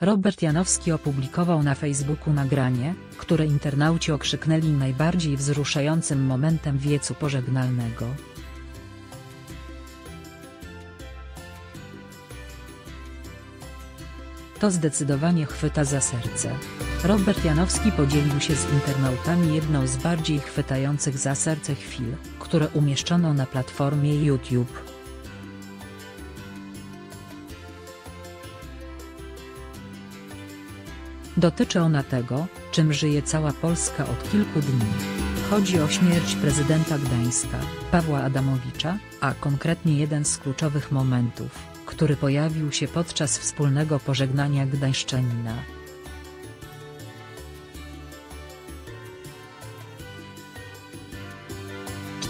Robert Janowski opublikował na Facebooku nagranie, które internauci okrzyknęli najbardziej wzruszającym momentem wiecu pożegnalnego. To zdecydowanie chwyta za serce. Robert Janowski podzielił się z internautami jedną z bardziej chwytających za serce chwil, które umieszczono na platformie YouTube. Dotyczy ona tego, czym żyje cała Polska od kilku dni. Chodzi o śmierć prezydenta Gdańska, Pawła Adamowicza, a konkretnie jeden z kluczowych momentów, który pojawił się podczas wspólnego pożegnania Gdańszczanina.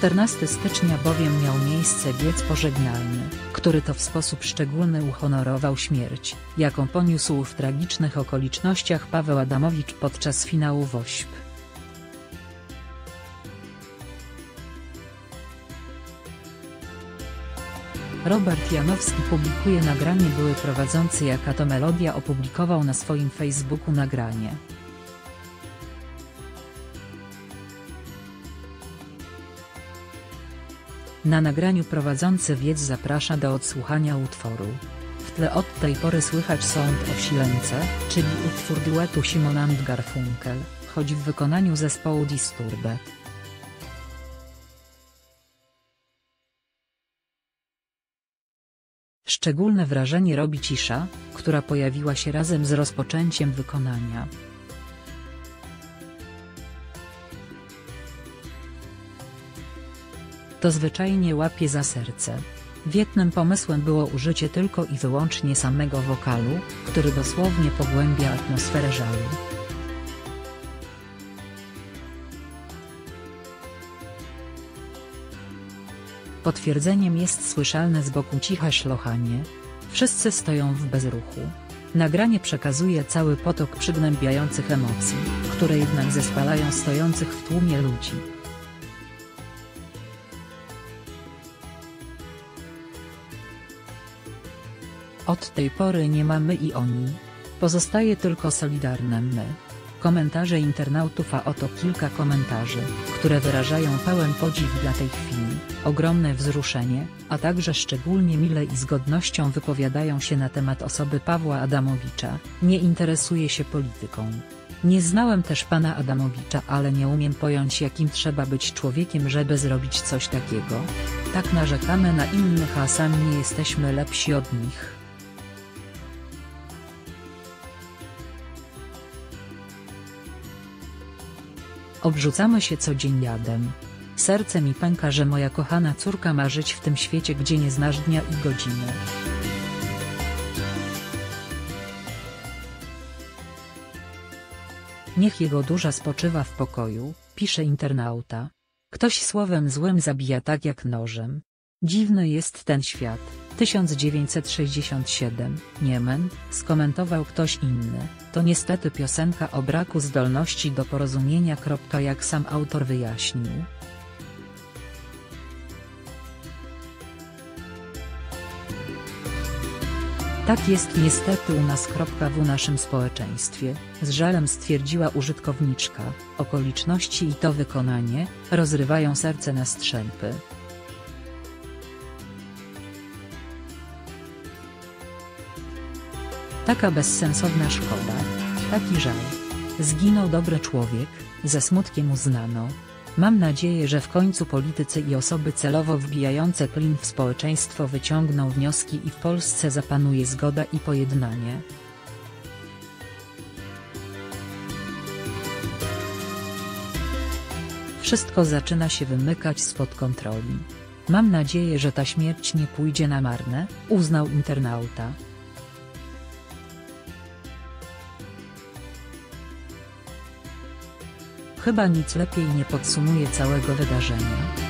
14 stycznia bowiem miał miejsce wiec pożegnalny, który to w sposób szczególny uhonorował śmierć, jaką poniósł w tragicznych okolicznościach Paweł Adamowicz podczas finału WOŚP. Robert Janowski publikuje nagranie były prowadzący jaka to melodia opublikował na swoim Facebooku nagranie. Na nagraniu prowadzący wiec zaprasza do odsłuchania utworu. W tle od tej pory słychać Sound of Silence, czyli utwór duetu Simon and Garfunkel, choć w wykonaniu zespołu Disturbed. Szczególne wrażenie robi cisza, która pojawiła się razem z rozpoczęciem wykonania. To zwyczajnie łapie za serce. Wietnym pomysłem było użycie tylko i wyłącznie samego wokalu, który dosłownie pogłębia atmosferę żalu. Potwierdzeniem jest słyszalne z boku ciche szlochanie. Wszyscy stoją w bezruchu. Nagranie przekazuje cały potok przygnębiających emocji, które jednak zespalają stojących w tłumie ludzi. Od tej pory nie ma my i oni. Pozostaje tylko solidarne my. Komentarze internautów a oto kilka komentarzy, które wyrażają pełen podziw dla tej chwili, ogromne wzruszenie, a także szczególnie mile i z godnością wypowiadają się na temat osoby Pawła Adamowicza, nie interesuje się polityką. Nie znałem też pana Adamowicza ale nie umiem pojąć jakim trzeba być człowiekiem żeby zrobić coś takiego. Tak narzekamy na innych a sami nie jesteśmy lepsi od nich. Obrzucamy się co dzień jadem. Serce mi pęka że moja kochana córka ma żyć w tym świecie gdzie nie znasz dnia i godziny. Niech jego dusza spoczywa w pokoju, pisze internauta. Ktoś słowem złym zabija tak jak nożem. Dziwny jest ten świat. 1967, Niemen, skomentował ktoś inny, to niestety piosenka o braku zdolności do porozumienia. Jak sam autor wyjaśnił. Tak jest niestety u nas. W naszym społeczeństwie, z żalem stwierdziła użytkowniczka, okoliczności i to wykonanie, rozrywają serce na strzępy. Taka bezsensowna szkoda. Taki żal. Zginął dobry człowiek, ze smutkiem uznano. Mam nadzieję że w końcu politycy i osoby celowo wbijające klin w społeczeństwo wyciągną wnioski i w Polsce zapanuje zgoda i pojednanie. Wszystko zaczyna się wymykać spod kontroli. Mam nadzieję że ta śmierć nie pójdzie na marne, uznał internauta. Chyba nic lepiej nie podsumuje całego wydarzenia.